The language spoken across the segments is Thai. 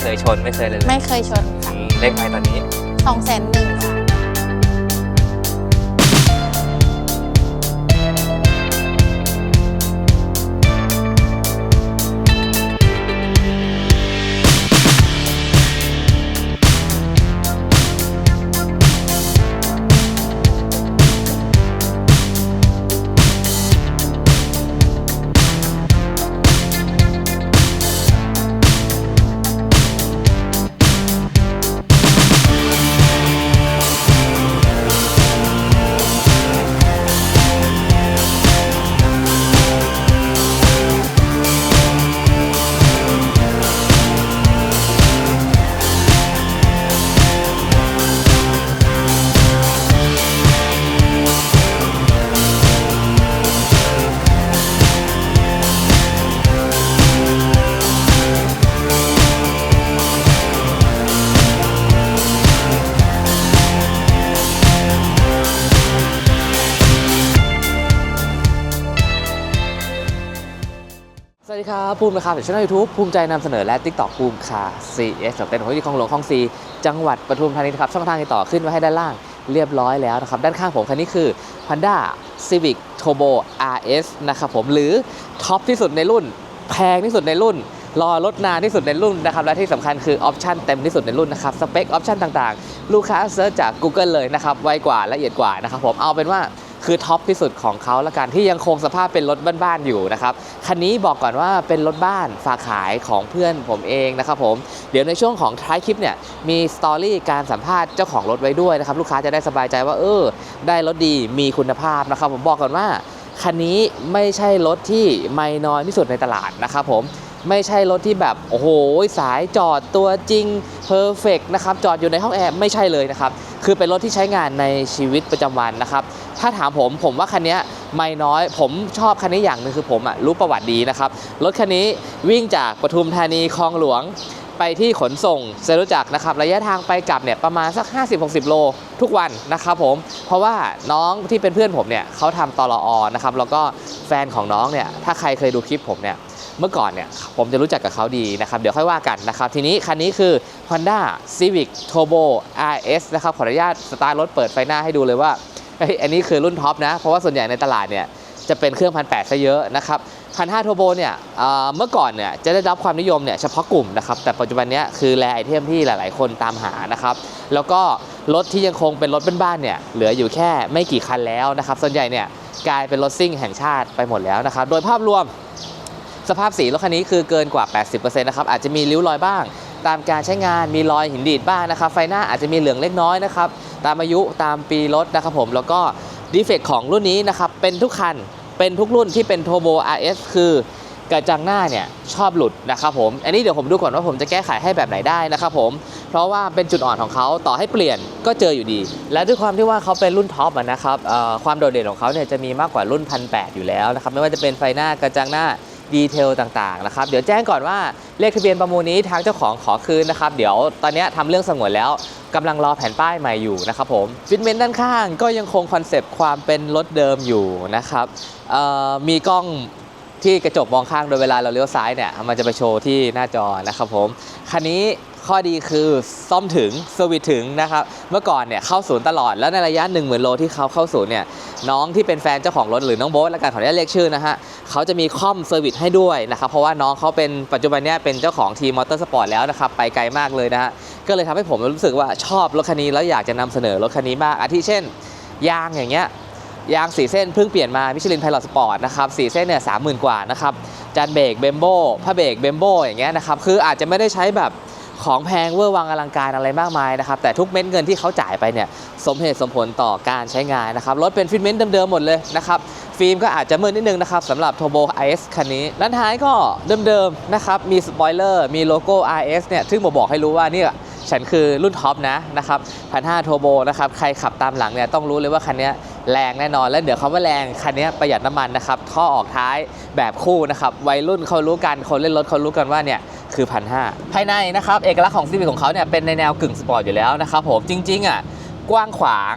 เคยชนไม่เคยเลยเลยไม่เคยชนค่ะ อืมเลขไมล์ตอนนี้ สองแสนหนึ่ง สวัสดีครับ ภูมินะครับจากช่องยูทูบภูมิใจนำเสนอและ TikTok ภูมิคา CS เป็นของที่คลองหลวงคลองซีจังหวัดปทุมธานีนะครับ ช่องทางติดต่อขึ้นไว้ให้ด้านล่างเรียบร้อยแล้วนะครับ ด้านข้างผมคันนี้คือ Honda Civic Turbo RS นะครับผมหรือท็อปที่สุดในรุ่น แพงที่สุดในรุ่น รอรถนานที่สุดในรุ่นนะครับ และที่สำคัญคือออปชันเต็มที่สุดในรุ่นนะครับ สเปคออปชันต่างๆ ลูกค้าเซิร์ชจาก Google เลยนะครับไวกว่าละเอียดกว่านะครับผมเอาเป็นว่า คือท็อปที่สุดของเขาละกันที่ยังคงสภาพเป็นรถบ้านๆอยู่นะครับคันนี้บอกก่อนว่าเป็นรถบ้านฝากขายของเพื่อนผมเองนะครับผมเดี๋ยวในช่วงของท้ายคลิปเนี่ยมีสตอรี่การสัมภาษณ์เจ้าของรถไว้ด้วยนะครับลูกค้าจะได้สบายใจว่าเออได้รถดีมีคุณภาพนะครับผมบอกก่อนว่าคันนี้ไม่ใช่รถที่ไม่น้อยที่สุดในตลาดนะครับผมไม่ใช่รถที่แบบ โอ้โห สายจอดตัวจริงเพอร์เฟกนะครับ จอดอยู่ในห้องแอร์ไม่ใช่เลยนะครับ คือเป็นรถที่ใช้งานในชีวิตประจำวันนะครับ ถ้าถามผมผมว่าคันนี้ไม่น้อย ผมชอบคันนี้อย่างหนึ่งคือผมอะรู้ประวัติดีนะครับ รถคันนี้วิ่งจากปทุมธานีคลองหลวงไปที่ขนส่งเซรู้จักนะครับระยะทางไปกลับเนี่ยประมาณสัก 50-60 โลทุกวันนะครับผมเพราะว่าน้องที่เป็นเพื่อนผมเนี่ยเขาทำตลออนะครับแล้วก็แฟนของน้องเนี่ยถ้าใครเคยดูคลิปผมเนี่ย เมื่อก่อนเนี่ยผมจะรู้จักกับเขาดีนะครับ เดี๋ยวค่อยว่ากันนะครับ ทีนี้คันนี้คือ Honda Civic Turbo RS นะครับ ขออนุญาตสตาร์ทรถเปิดไฟหน้าให้ดูเลยว่าอันนี้คือรุ่นท็อปนะ เพราะว่าส่วนใหญ่ในตลาดเนี่ยจะเป็นเครื่องพันแปดซะเยอะนะครับพันห้าโทโบเนี่ยเมื่อก่อนเนี่ยจะได้รับความนิยมเนี่ยเฉพาะกลุ่มนะครับ แต่ปัจจุบันนี้คือแรไอเทมที่หลาย ๆ คนตามหานะครับ แล้วก็รถที่ยังคงเป็นรถบ้านๆเนี่ยเหลืออยู่แค่ไม่กี่คันแล้วนะครับ ส่วนใหญ่เนี่ยกลายเป็นรถซิ่งแห่งชาติไปหมดแล้วนะครับ โดยภาพรวม สภาพสีรถคันนี้คือเกินกว่า 80%นะครับอาจจะมีริ้วรอยบ้าง ตามการใช้งานมีรอยหินดีดบ้างนะครับไฟหน้าอาจจะมีเหลืองเล็กน้อยนะครับตามอายุตามปีรถนะครับผมแล้วก็ดีเฟกของรุ่นนี้นะครับเป็นทุกคันเป็นทุกรุ่นที่เป็น Turbo RS คือกระจังหน้าเนี่ยชอบหลุดนะครับผม อันนี้เดี๋ยวผมดูก่อนว่าผมจะแก้ไขให้แบบไหนได้นะครับผม เพราะว่าเป็นจุดอ่อนของเขาต่อให้เปลี่ยนก็เจออยู่ดี และด้วยความที่ว่าเขาเป็นรุ่นท็อปนะครับความโดดเด่นของเขาเนี่ยจะมีมากกว่ารุ่นพันแอยู่แล้วนะครับไม่ว่าจะเป็นไฟหน้ากระจังหน้า ดีเทลต่างๆนะครับเดี๋ยวแจ้งก่อนว่าเลขทะเบียนประมูลนี้ทางเจ้าของขอคืนนะครับเดี๋ยวตอนนี้ยทำเรื่องสงวนแล้วกำลังรอแผ่นป้ายใหม่อยู่นะครับผมฟิตเมนต์ด้านข้างก็ยังคงคอนเซปต์ความเป็นรถเดิมอยู่นะครับมีกล้อง ที่กระจกมองข้างโดยเวลาเราเลี้ยวซ้ายเนี่ยมันจะไปโชว์ที่หน้าจอนะครับผมคันนี้ข้อดีคือซ่อมถึงเซอร์วิสถึงนะครับเมื่อก่อนเนี่ยเข้าศูนย์ตลอดแล้วในระยะ 1 0,000โลที่เขาเข้าศูนย์เนี่ยน้องที่เป็นแฟนเจ้าของรถหรือน้องโบ๊ทและกันขออนุญาตเรียกชื่อนะฮะเขาจะมีคอมเซอร์วิสให้ด้วยนะครับเพราะว่าน้องเขาเป็นปัจจุบันเนี้เป็นเจ้าของทีมมอเตอร์สปอร์ตแล้วนะครับไปไกลมากเลยนะฮะก็เลยทำให้ผมรู้สึกว่าชอบรถคันนี้แล้วอยากจะนำเสนอรถคันนี้มากอาทิเช่นยางอย่างเงี้ย ยางสีเส้นเพิ่งเปลี่ยนมามิชลินไพลอตสปอร์ตนะครับสีเส้นเนี่ยสามหมื่นกว่านะครับจานเบรกเบมโบผ้าเบรกเบมโบอย่างเงี้ยนะครับคืออาจจะไม่ได้ใช้แบบของแพงเวอร์วังอลังการอะไรมากมายนะครับ แต่ทุกเม็ดเงินที่เขาจ่ายไปเนี่ยสมเหตุสมผลต่อการใช้งานนะครับ รถเป็นฟิตเมนต์เดิมๆหมดเลยนะครับ ฟิล์มก็อาจจะมืดนิดนึงนะครับสำหรับ Turbo IS คันนี้ด้านท้ายก็เดิมๆนะครับ มีสปอยเลอร์มีโลโก้ RS เนี่ยซึ่งบอกบอกให้รู้ว่านี่ฉันคือรุ่นท็อปนะนะครับพันห้าโทโบนะครับ ใครขับตามหลังเนี่ยต้องรู้เลยว่าคันนี้ แรงแน่นอน และเดี๋ยวคำว่าแรงคันนี้ประหยัดน้ำมันนะครับท่อออกท้ายแบบคู่นะครับวัยรุ่นเขารู้กันคนเล่นรถเขารู้กันว่าเนี่ยคือพันห้าภายในนะครับเอกลักษณ์ของซีวิของเขาเนี่ยเป็นในแนวกึ่งสปอร์ตอยู่แล้วนะครับผมจริงๆอะกว้างขวาง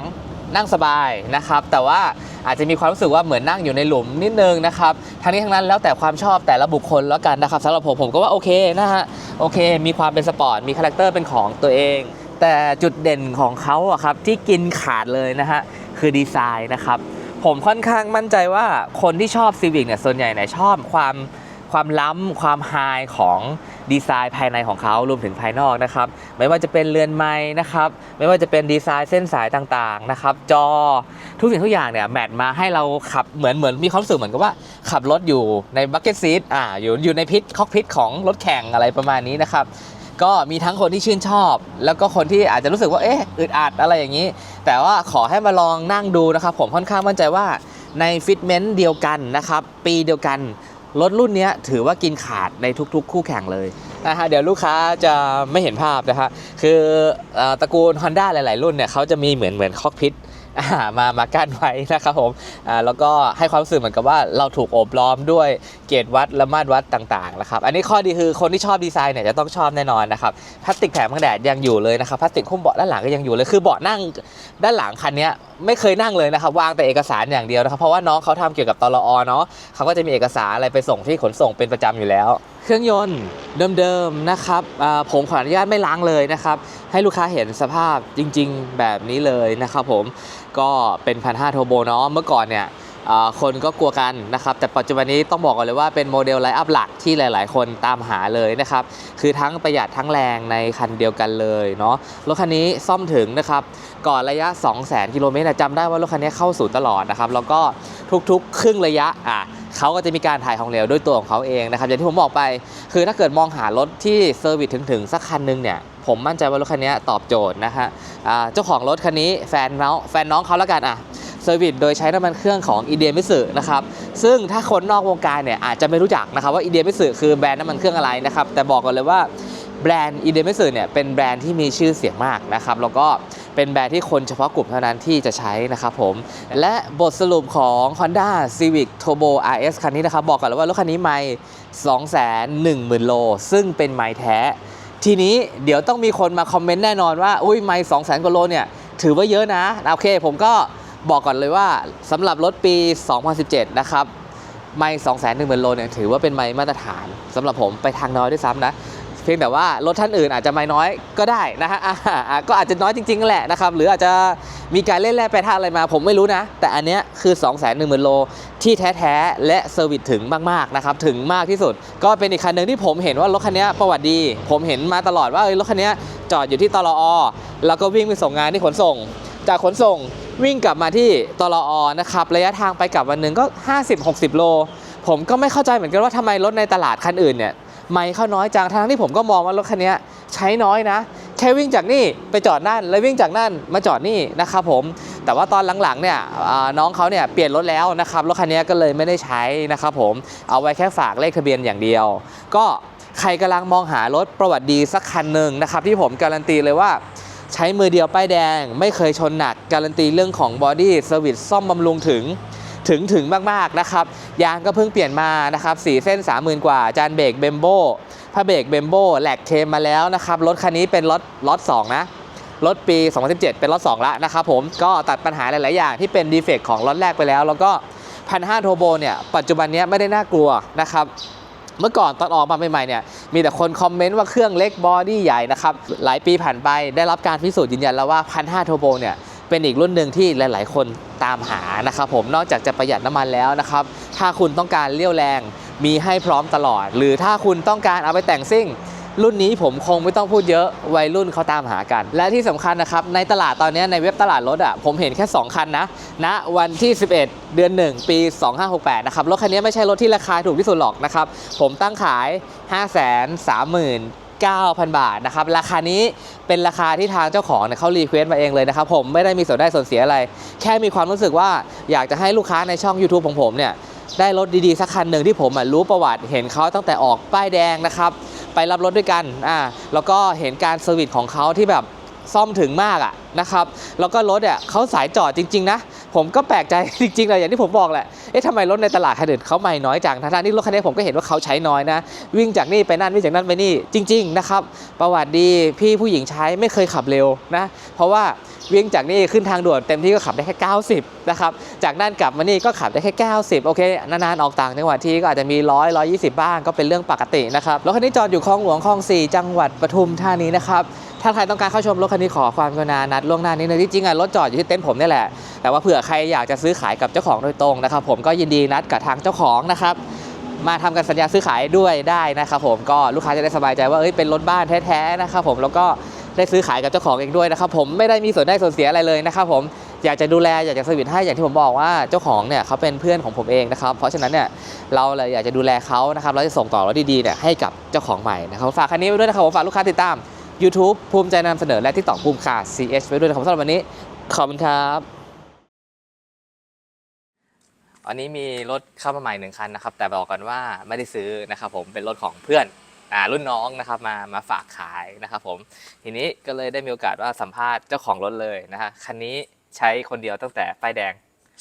นั่งสบายนะครับแต่ว่าอาจจะมีความรู้สึกว่าเหมือนนั่งอยู่ในหลุมนิดนึงนะครับทั้งนี้ทั้งนั้นแล้วแต่ความชอบแต่ละบุคคลแล้วกันนะครับสำหรับผมผมก็ว่าโอเคนะฮะโอเค มีความเป็นสปอร์ตมีคาแรคเตอร์เป็นของตัวเอง แต่จุดเด่นของเขาอะครับที่กินขาดเลยนะฮะ คือดีไซน์นะครับ ผมค่อนข้างมั่นใจว่าคนที่ชอบ Civic เนี่ยส่วนใหญ่เนี่ยชอบความความล้ำความไฮของดีไซน์ภายในของเขารวมถึงภายนอกนะครับ ไม่ว่าจะเป็นเรือนไม้นะครับ ไม่ว่าจะเป็นดีไซน์เส้นสายต่างๆนะครับ จอทุกสิ่งทุกอย่างเนี่ยแมทมาให้เราขับเหมือนเหมือนมีความรู้สึกเหมือนกับว่า ขับรถอยู่ในบั c เก็ตซีทอ่าอยู่อยู่ในพิษคอกพิษของรถแข่งอะไรประมาณนี้นะครับ ก็มีทั้งคนที่ชื่นชอบ แล้วก็คนที่อาจจะรู้สึกว่าเอ๊ะอึดอัดอะไรอย่างนี้ แต่ว่าขอให้มาลองนั่งดูนะครับ ผมค่อนข้างมั่นใจว่าในฟิตเมนต์เดียวกันนะครับ ปีเดียวกันรถรุ่นนี้ถือว่ากินขาดในทุกๆ คู่แข่งเลยนะฮะเดี๋ยวลูกค้าจะไม่เห็นภาพนะฮะคืออตระกูล Honda หลาย ๆ รุ่นเนี่ยเขาจะมีเหมือนเหมือนคอกพิท มามากั้นไว้นะครับผมอ่าแล้วก็ให้ความรู้สึกเหมือนกับว่าเราถูกโอบล้อมด้วยเกจวัดละมาตรวัดต่างๆนะครับอันนี้ข้อดีคือคนที่ชอบดีไซน์เนี่ยจะต้องชอบแน่นอนนะครับพลาสติกแผงบังแดดยังอยู่เลยนะครับพลาสติกหุ้มเบาะด้านหลังก็ยังอยู่เลยคือเบาะนั่งด้านหลังคันนี้ไม่เคยนั่งเลยนะครับวางแต่เอกสารอย่างเดียวนะครับเพราะว่าน้องเขาทำเกี่ยวกับตลอเนาะเขาก็จะมีเอกสารอะไรไปส่งที่ขนส่งเป็นประจำอยู่แล้ว เครื่องยนต์เดิมๆนะครับผมขออนุญาตไม่ล้างเลยนะครับ ให้ลูกค้าเห็นสภาพจริงๆแบบนี้เลยนะครับผมก็เป็นพันห้าโทโบเนาะเมื่อก่อนเนี่ยคนก็กลัวกันนะครับ แต่ปัจจุบันนี้ต้องบอกก่อนเลยว่าเป็นโมเดลไลน์อัพหลักที่หลาย ๆ คนตามหาเลยนะครับ คือทั้งประหยัดทั้งแรงในคันเดียวกันเลยเนาะรถคันนี้ซ่อมถึงนะครับ ก่อนระยะ 200,000กิโลเมตรจำได้ว่ารถคันนี้เข้าสู่ตลอดนะครับ แล้วก็ทุก ๆ ครึ่งระยะอะ เขาก็จะมีการถ่ายของเหลวด้วยตัวของเขาเองนะครับอย่างที่ผมบอกไป คือถ้าเกิดมองหารถที่เซอร์วิสถึงๆสักคันหนึงเนี่ยผมมั่นใจว่ารถคันนี้ตอบโจทย์นะฮะเจ้าของรถคันนี้แฟนน้องแฟนน้องเขาแล้วกันอะเซอร์วิสโดยใช้น้ำมันเครื่องของอีเดียมิสึนะครับซึ่งถ้าคนนอกวงการเนี่ยอาจจะไม่รู้จักนะครับว่าอีเดียมิสึคือแบรนด์น้ำมันเครื่องอะไรนะครับแต่บอกก่อนเลยว่าแบรนด์อีเดียมิสึเนี่ยเป็นแบรนด์ที่มีชื่อเสียงมากนะครับแล้วก็ เป็นแบรนด์ที่คนเฉพาะกลุ่มเท่านั้นที่จะใช้นะครับผม และบทสรุปของ Honda Civic Turbo RS คันนี้นะครับบอกก่อนเลยว่ารถคันนี้ไม่210,000 โล ซึ่งเป็นไม้แท้ ทีนี้เดี๋ยวต้องมีคนมาคอมเมนต์แน่นอนว่า อุ้ยไม่2 0 0 0 0กว่าโลเนี่ย ถือว่าเยอะนะ โอเค ผมก็บอกก่อนเลยว่าสำหรับรถปี 2017 นะครับไม่2 1 0 0 0 0 โลเนี่ยถือว่าเป็นไม้มาตรฐานสำหรับผมไปทางน้อยด้วยซ้ำนะ เพียงแต่ว่ารถท่านอื่นอาจจะไม่น้อยก็ได้นะฮะก็อาจจะน้อยจริงๆแหละนะครับหรืออาจจะมีการเล่นแร่แปรธาตุอะไรมาผมไม่รู้นะ แต่อันเนี้ยคือ 2 1 0 0 0 0โลที่แท้ๆ และเซอร์วิสถึงมากๆนะครับถึงมากที่สุด ก็เป็นอีกคันหนึ่งที่ผมเห็นว่ารถคันเนี้ยประวัติดี ผมเห็นมาตลอดว่าเอ้ยรถคันเนี้ยจอดอยู่ที่ตลอแล้วก็วิ่งไปส่งงานที่ขนส่ง จากขนส่งวิ่งกลับมาที่ตลอนะครับระยะทางไปกลับวันหนึ่งก็ 50-60 โล ผมก็ไม่เข้าใจเหมือนกันว่าทำไมรถในตลาดคันอื่นเนี่ย ไม่เข้าน้อยจังทั้งที่ผมก็มองว่ารถคันนี้ใช้น้อยนะ แค่วิ่งจากนี่ไปจอดนั่น แล้ววิ่งจากนั่นมาจอดนี่นะครับผมแต่ว่าตอนหลังๆเนี่ยน้องเขาเนี่ยเปลี่ยนรถแล้วนะครับรถคันนี้ก็เลยไม่ได้ใช้นะครับผมเอาไว้แค่ฝากเลขทะเบียนอย่างเดียว ก็ใครกำลังมองหารถประวัติดีสักคันหนึ่งนะครับที่ผมการันตีเลยว่าใช้มือเดียวป้ายแดง ไม่เคยชนหนัก การันตีเรื่องของบอดี้เซอร์วิสซ่อมบำรุงถึง ถึงถึงมากๆนะครับยางก็เพิ่งเปลี่ยนมานะครับสีเส้น 30,000 กว่า จานเบรกเบมโบผ้าเบรกเบมโบแหลกเคมมาแล้วนะครับรถคันนี้เป็นรถล็อต2นะรถปี 2017 เป็นรถ2แล้วนะครับผมก็ตัดปัญหาหลาย ๆ อย่างที่เป็นดีเฟกของรถแรกไปแล้ว แล้วก็พันห้าโทโบเนี่ยปัจจุบันนี้ไม่ได้น่ากลัวนะครับเมื่อก่อนตอนออกมาใหม่ๆเนี่ยมีแต่คนคอมเมนต์ว่าเครื่องเล็กบอดี้ใหญ่นะครับหลายปีผ่านไปได้รับการพิสูจน์ยืนยันแล้วว่าพันห้าโทโบเนี่ย เป็นอีกรุ่นหนึ่งที่หลาย ๆ คนตามหานะครับผมนอกจากจะประหยัดน้ำมันแล้วนะครับ ถ้าคุณต้องการเลี้ยวแรงมีให้พร้อมตลอด หรือถ้าคุณต้องการเอาไปแต่งซิ่ง รุ่นนี้ผมคงไม่ต้องพูดเยอะวัยรุ่นเขาตามหากัน และที่สำคัญนะครับ ในตลาดตอนนี้ในเว็บตลาดรถอะผมเห็นแค่ 2 คันนะณวันที่ 11 เดือน 1 ปี 2568 นะครับ รถคันนี้ไม่ใช่รถที่ราคาถูกที่สุดหรอกนะครับ ผมตั้งขาย 9,000 บาทนะครับราคานี้เป็นราคาที่ทางเจ้าของเนี่ยเขารีเควสต์มาเองเลยนะครับผมไม่ได้มีส่วนได้ส่วนเสียอะไร แค่มีความรู้สึกว่าอยากจะให้ลูกค้าในช่อง YouTube ของผมเนี่ยได้รถดีๆ สักคันหนึ่งที่ผมรู้ประวัติเห็นเขาตั้งแต่ออกป้ายแดงนะครับไปรับรถด้วยกันอ่าแล้วก็เห็นการเซอร์วิสของเขาที่แบบซ่อมถึงมากอะนะครับแล้วก็รถอะเขาสายจอดจริง ๆ นะ ผมก็แปลกใจจริงๆเลยอย่างที่ผมบอกแหละ เอ๊ะทำไมรถในตลาดคันอื่นเขาไม่น้อยจังทั้งๆที่รถคันนี้ผมก็เห็นว่าเขาใช้น้อยนะ วิ่งจากนี่ไปนั่นวิ่งจากนั่นไปนี่จริง ๆ นะครับ ประวัติดีพี่ผู้หญิงใช้ไม่เคยขับเร็วนะ เพราะว่า วิ่งจากนี่ขึ้นทางด่วนเต็มที่ก็ขับได้แค่ 90 นะครับ จากนั่นกลับมานี่ก็ขับได้แค่ 90 โอเคนานๆออกต่างจังหวัดที่ก็อาจจะมี 100 120 บ้างก็เป็นเรื่องปกตินะครับ รถคันนี้จอดอยู่คลองหลวงคลอง 4 จังหวัดปทุมธานีนะครับถ้าใครต้องการเข้าชมรถคันนี้ขอความกรุณานัดล่วงหน้านิดนึงที่จริงอะรถจอดอยู่ที่เต็นท์ผมนี่แหละ แต่ว่าเผื่อใครอยากจะซื้อขายกับเจ้าของโดยตรงนะครับ ผมก็ยินดีนัดกับทางเจ้าของนะครับมาทำกันสัญญาซื้อขายด้วยได้นะครับผมก็ลูกค้าจะได้สบายใจว่าเอ้ยเป็นรถบ้านแท้ๆนะครับผมแล้วก็ ได้ซื้อขายกับเจ้าของเองด้วยนะครับผมไม่ได้มีส่วนได้ส่วนเสียอะไรเลยนะครับผมอยากจะดูแลอยากจะสวิตให้อย่างที่ผมบอกว่าเจ้าของเนี่ยเขาเป็นเพื่อนของผมเองนะครับเพราะฉะนั้นเนี่ยเราเลยอยากจะดูแลเขานะครับแล้วจะส่งต่อรถดีๆเนี่ยให้กับเจ้าของใหม่นะครับฝากคันนี้ไว้ด้วยนะครับผมฝากลูกค้าติดตาม YouTube ภูมิใจนำเสนอและ TikTok ภูมิค่า CH ไว้ด้วยนะครับสำหรับวันนี้ขอบคุณครับอันนี้มีรถเข้ามาใหม่หนึ่งคันนะครับ แต่บอกกันว่าไม่ได้ซื้อนะครับผมเป็นรถของเพื่อน รุ่นน้องนะครับมามาฝากขายนะครับผมทีนี้ก็เลยได้มีโอกาสว่าสัมภาษณ์เจ้าของรถเลยนะฮะคันนี้ใช้คนเดียวตั้งแต่ป้ายแดง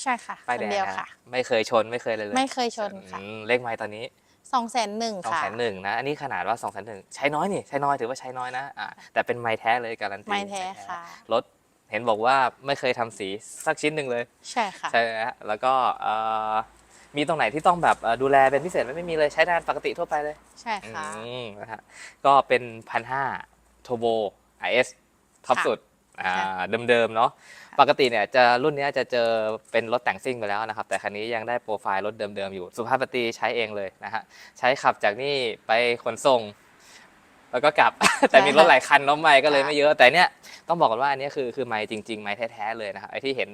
ใช่ค่ะป้ายคแดนงเดียวนะค่ะ ไม่เคยชนไม่เคยเลยเลยไม่เคยชนค่ะอืมเลขไม้ตอนนี้สองแสนหนึ่งสองค่ะแสนหนึ่งนะ อันนี้ขนาดว่า2องแสนหนึ่งใช้น้อยนี่ใช้น้อยถือว่าใช้น้อยนะอ่าแต่เป็นไม้แท้เลยการันตีไม้แท้ค่ะรถเห็นบอกว่าไม่เคยทำสีสักชิ้นหนึ่งเลย ใช่ค่ะใช่ไหมฮะแล้วก็เอ่อ มีตรงไหนที่ต้องแบบเอ่อดูแลเป็นพิเศษไหมไม่มีเลยใช้งานปกติทั่วไปเลยใช่ค่ะอืมนะฮะก็เป็นพันห้าโทโบ IS ท็อปค่ะสุดอ่าค่ะเดิมๆเนาะปกติเนี่ยจะรุ่นเนี้ยจะเจอเป็นรถแต่งซิ่งไปแล้วนะครับ แต่คันนี้ยังได้โปรไฟล์รถเดิมๆอยู่ สุภาพสตรีใช้เองเลยนะฮะใช้ขับจากนี่ไปขนส่ง แล้วก็กลับ แต่มีรถหลายคันเน้องไม่ก็เลยไม่เยอะ แต่เนี้ยต้องบอกก่อนว่าอันเนี้ยคือคือไม้จริง ๆ ไม้แท้ๆเลยนะครับไอ้ที่เห็น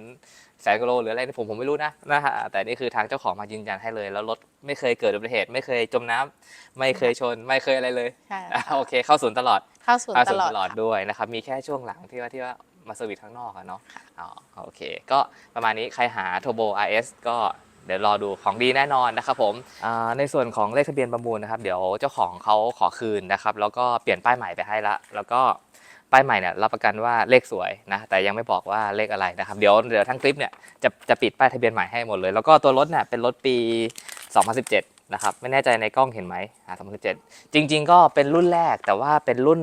แสนกิโลหรืออะไรนี่ผมผมไม่รู้นะนะฮะแต่นี่คือทางเจ้าของมายืนยันให้เลย แล้วรถไม่เคยเกิดอุบัติเหตุ ไม่เคยจมน้ำไม่เคยชน ไม่เคยอะไรเลยใช่อะค่ะโอเค เข้าศูนย์ตลอดเข้าศูนย์เข้าตศูนลอย์ดตลอดค่ะด้วยนะครับมีแค่ช่วงหลังที่ว่าที่ว่ามาเซอร์วิสข้างนอกอะเนาะอ๋อโอเค ก็ประมาณนี้ใครหา Turbo RS ก็ เดี๋ยวรอดูของดีแน่นอนนะครับผมในส่วนของเลขทะเบียนประมูลนะครับ เดี๋ยวเจ้าของเขาขอคืนนะครับ แล้วก็เปลี่ยนป้ายใหม่ไปให้ละ แล้วก็ป้ายใหม่เนี่ยรับประกันว่าเลขสวยนะแต่ยังไม่บอกว่าเลขอะไรนะครับ เดี๋ยวเดี๋ยวทั้งคลิปเนี่ยจะจะปิดป้ายทะเบียนใหม่ให้หมดเลย แล้วก็ตัวรถเนี่ยเป็นรถปี 2017 นะครับ ไม่แน่ใจในกล้องเห็นไหมอ่า2017 จริง ๆ ก็เป็นรุ่นแรกแต่ว่าเป็นรุ่น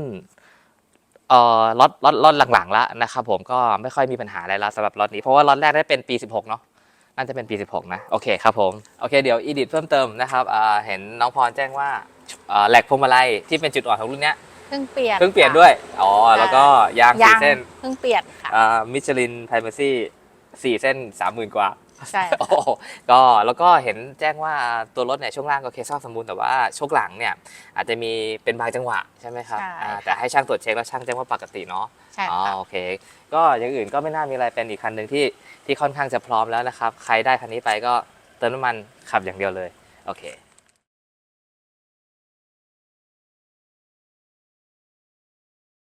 เอ่อล็อตล็อตล็อตหลังๆแล้วนะครับผมก็ไม่ค่อยมีปัญหาอะไรละสำหรับล็อตนี้เพราะว่าล็อตแรกได้เป็นปี 16 เนาะ น่าจะเป็นปี 16 นะ โอเคครับผม โอเคเดี๋ยวอีดิทเพิ่มเติมนะครับอ่าเห็นน้องพรแจ้งว่าอ่าแหลกพวงมาลัยที่เป็นจุดอ่อนของรุ่นเนี้ยเพิ่งเปลี่ยนเพิ่งเปลี่ยนค่ะด้วย อ๋อ แล้วก็ยางยัสี่งเส้นเพิ่งเปลี่ยนค่ะอ่ามิชลินไพรเมซี่สี่เส้น30,000กว่า ใช่ โอ้ค่ะโหก็แล้วก็เห็นแจ้งว่าตัวรถเนี่ยช่วงล่างก็เคซ่าสมบูรณ์แต่ว่าช่วงหลังเนี่ยอาจจะมีเป็นบางจังหวะใช่ไหมครับใช่อ่าค่ะแต่ให้ช่างตรวจเช็คแล้วช่างแจ้งว่าปกติเนาะใช่อ๋อค่ะ โอเค ก็อย่างอื่นก็ไม่น่ามีอะไรเป็นอีกคันหนึ่งที่ที่ค่อนข้างจะพร้อมแล้วนะครับ ใครได้คันนี้ไปก็เติมน้ำมันขับอย่างเดียวเลย โอเค